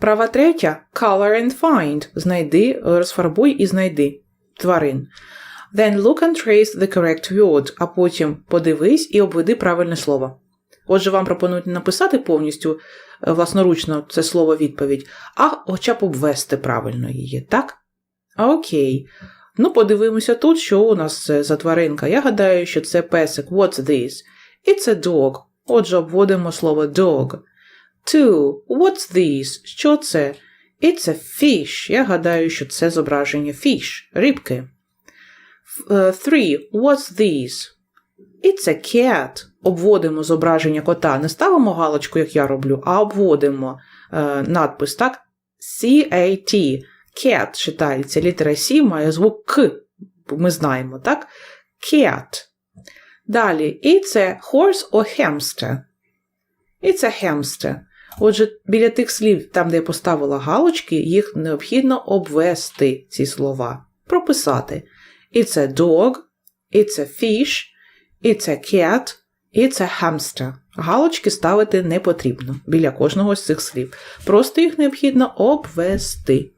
Права третя color and find. Знайди, розфарбуй і знайди тварин. Then look and trace the correct word, а потім подивись і обведи правильне слово. Отже, вам пропонують не написати повністю е, власноручно це слово відповідь, а хоча б обвести правильно її, так? Окей. Ну, подивимося тут, що у нас це за тваринка. Я гадаю, що це песик. What's this? It's a dog. Отже, обводимо слово dog. Two. What's this? Що це? It's a fish. Я гадаю, що це зображення fish. Рибки. Е, Three. What's this? It's a cat. Обводимо зображення кота. Не ставимо галочку, як я роблю, а обводимо е, надпис, так? C-A-T. Cat читається. Літера C має звук К. Ми знаємо, так? Cat. Далі. It's a horse or hamster. It's a hamster. Отже, біля тих слів, там, де я поставила галочки, їх необхідно обвести, ці слова. Прописати. It's a dog, it's a fish, it's a cat, it's a hamster. Галочки ставити не потрібно біля кожного з цих слів. Просто їх необхідно обвести.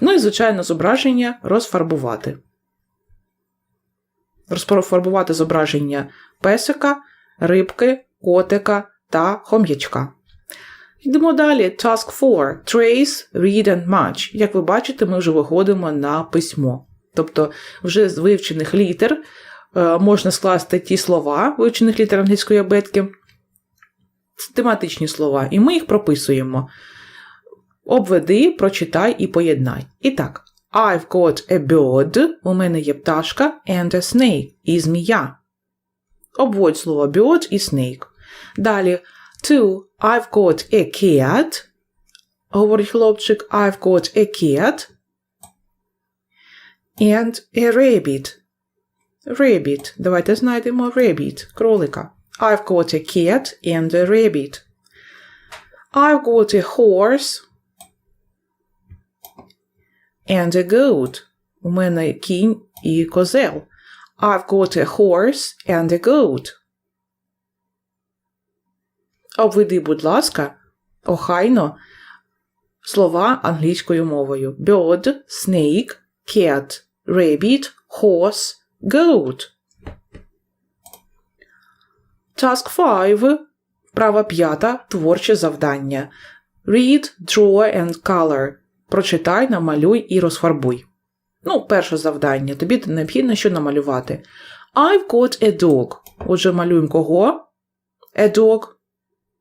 Ну і, звичайно, зображення розфарбувати. Розфарбувати зображення песика, рибки, котика та хом'ячка. Йдемо далі. Task 4. Trace, read and match. Як ви бачите, ми вже виходимо на письмо. Тобто, вже з вивчених літер е, можна скласти ті слова, вивчених літер англійської абетки, тематичні слова, і ми їх прописуємо. Обведи, прочитай і поєднай. І так, I've got a bird, у мене є пташка, and a snake, і змія. Обводь слово bird і snake. Далі, two, I've got a cat. Говорить хлопчик, I've got a cat. And a rabbit. Rabbit. Давайте знайдемо rabbit, кролика. I've got a cat and a rabbit. I've got a horse and a goat. У мене кінь і козел. I've got a horse and a goat. Обведи, будь ласка, охайно слова англійською мовою. Bird, snake, cat, rabbit, horse, goat. Task 5. Вправа п'ята. Творче завдання. Read, draw and color. Прочитай, намалюй і розфарбуй. Ну, перше завдання. Тобі необхідно що намалювати. I've got a dog. Отже, малюємо кого? A dog.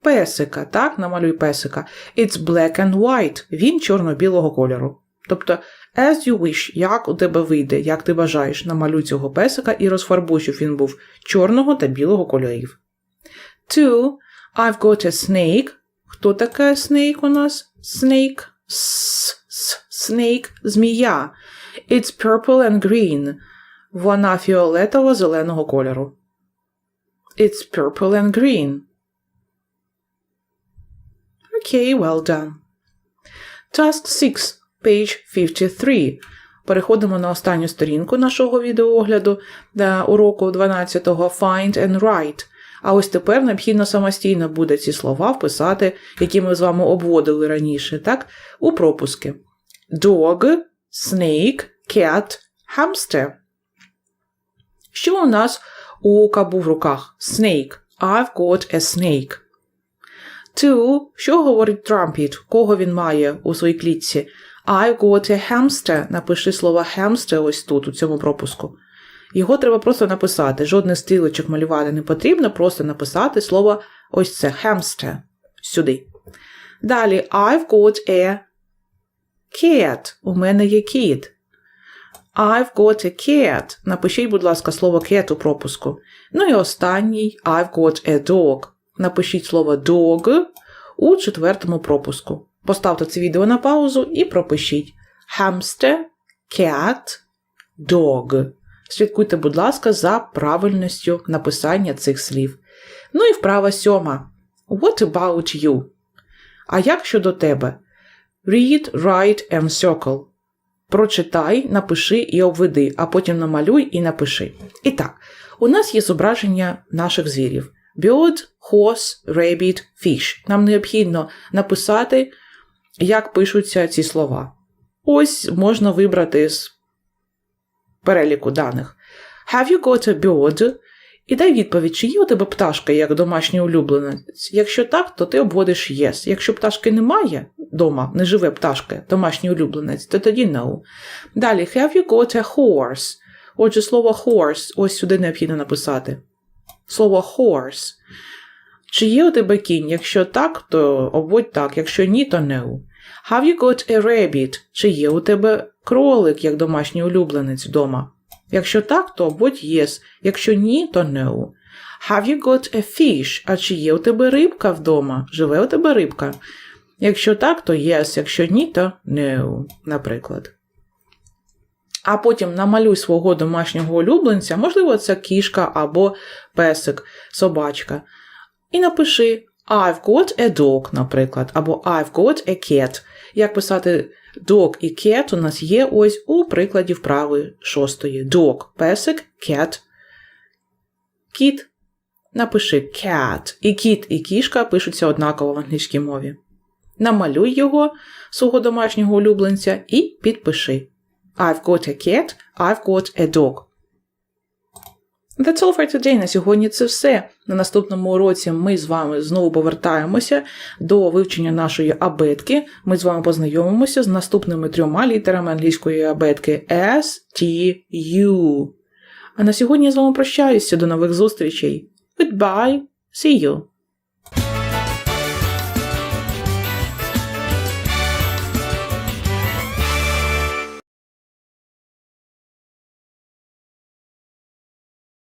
Песика, так? Намалюй песика. It's black and white. Він чорно-білого кольору. Тобто, as you wish, як у тебе вийде, як ти бажаєш, намалюй цього песика і розфарбуй, щоб він був чорного та білого кольорів. Two. I've got a snake. Хто таке snake у нас? Snake. С, с, snake. Змія. It's purple and green. Вона фіолетово-зеленого кольору. It's purple and green. Okay, well done. Task 6, page 53. Переходимо на останню сторінку нашого відеоогляду до уроку 12-го Find and Write. А ось тепер необхідно самостійно буде ці слова вписати, які ми з вами обводили раніше, так? У пропуски. Dog, snake, cat, hamster. Що у нас у кабу в руках? Snake. I've got a snake. Two. Що говорить Трампіт? Кого він має у своїй клітці? I've got a hamster. Напиши слово hamster ось тут, у цьому пропуску. Його треба просто написати. Жодних стрілочок малювати не потрібно, просто написати слово ось це hamster. Сюди. Далі I've got a cat. У мене є кіт. I've got a cat. Напишіть, будь ласка, слово cat у пропуску. Ну і останній I've got a dog. Напишіть слово dog у четвертому пропуску. Поставте це відео на паузу і пропишіть hamster, cat, dog. Слідкуйте, будь ласка, за правильністю написання цих слів. Ну і вправа сьома. What about you? А як щодо тебе? Read, write and circle. Прочитай, напиши і обведи, а потім намалюй і напиши. І так, у нас є зображення наших звірів. Bird, horse, rabbit, fish. Нам необхідно написати, як пишуться ці слова. Ось можна вибрати з переліку даних. Have you got a bird? І дай відповідь, чи є у тебе пташка як домашній улюбленець. Якщо так, то ти обводиш yes. Якщо пташки немає вдома, не живе пташка, домашній улюбленець, то тоді no. Далі, have you got a horse? Отже, слово horse ось сюди необхідно написати. Слово horse. Чи є у тебе кінь? Якщо так, то обводь так, якщо ні, то no. Have you got a rabbit? Чи є у тебе кролик як домашній улюбленець вдома? Якщо так, то обводь yes. Якщо ні, то no. Have you got a fish? А чи є у тебе рибка вдома? Живе у тебе рибка? Якщо так, то yes. Якщо ні, то no, наприклад. А потім намалюй свого домашнього улюбленця, можливо, це кішка або песик, собачка. І напиши I've got a dog, наприклад, або I've got a cat. Як писати dog і cat у нас є ось у прикладі вправи шостої. Dog – песик, cat – кіт. Напиши cat. І кіт, і кішка пишуться однаково в англійській мові. Намалюй його, свого домашнього улюбленця, і підпиши. I've got a cat, I've got a dog. That's all for today. На сьогодні це все. На наступному уроці ми з вами знову повертаємося до вивчення нашої абетки. Ми з вами познайомимося з наступними трьома літерами англійської абетки S, T, U. А на сьогодні я з вами прощаюся. До нових зустрічей. Goodbye. See you.